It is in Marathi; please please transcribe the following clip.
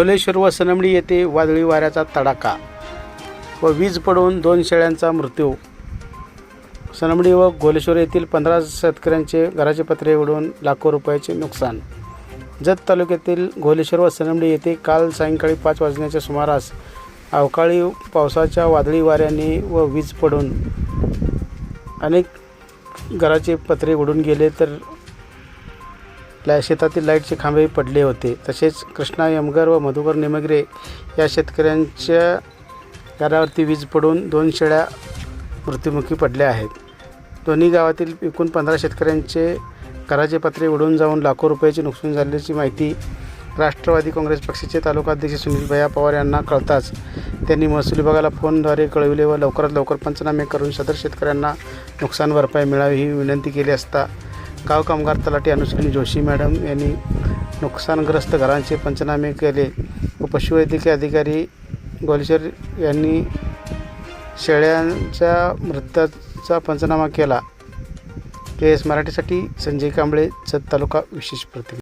घोलेश्वर व सनमडी येथे वादळी वाऱ्याचा तडाखा व वीज पडून दोन शेळ्यांचा मृत्यू. सनमडी व घोलेश्वर येथील पंधरा शेतकऱ्यांचे घराचे पत्रे उडून लाखो रुपयाचे नुकसान. जत तालुक्यातील घोलेश्वर व सनमडी येथे काल सायंकाळी पाच वाजण्याच्या सुमारास अवकाळी पावसाच्या वादळी वाऱ्याने व वीज पडून अनेक घराचे पत्रे उडून गेले तर आपल्या शेतातील लाईटचे खांबेही पडले होते. तसेच कृष्णा यमगर व मधुकर निमगरे या शेतकऱ्यांच्या घरावरती वीज पडून दोन शेळ्या मृत्युमुखी पडल्या आहेत. दोन्ही गावातील एकूण पंधरा शेतकऱ्यांचे घराचे पत्रे उडून जाऊन लाखो रुपयाचे नुकसान झाल्याची माहिती राष्ट्रवादी काँग्रेस पक्षाचे तालुकाध्यक्ष सुनील भैया पवार यांना कळताच त्यांनी महसूल विभागाला फोनद्वारे कळविले व लवकरात लवकर पंचनामे करून सदर शेतकऱ्यांना नुकसान भरपाई मिळावी ही विनंती केली असता गाव कामगार तलाठी अनुश्री जोशी मॅडम यांनी नुकसानग्रस्त घरांचे पंचनामे केले. व पशुवैद्यकीय अधिकारी गोलेश्वर यांनी शेळ्यांच्या मृत्यूचा पंचनामा केला. के एस मराठीसाठी संजय कांबळे जत तालुका विशेष प्रतिनिधी.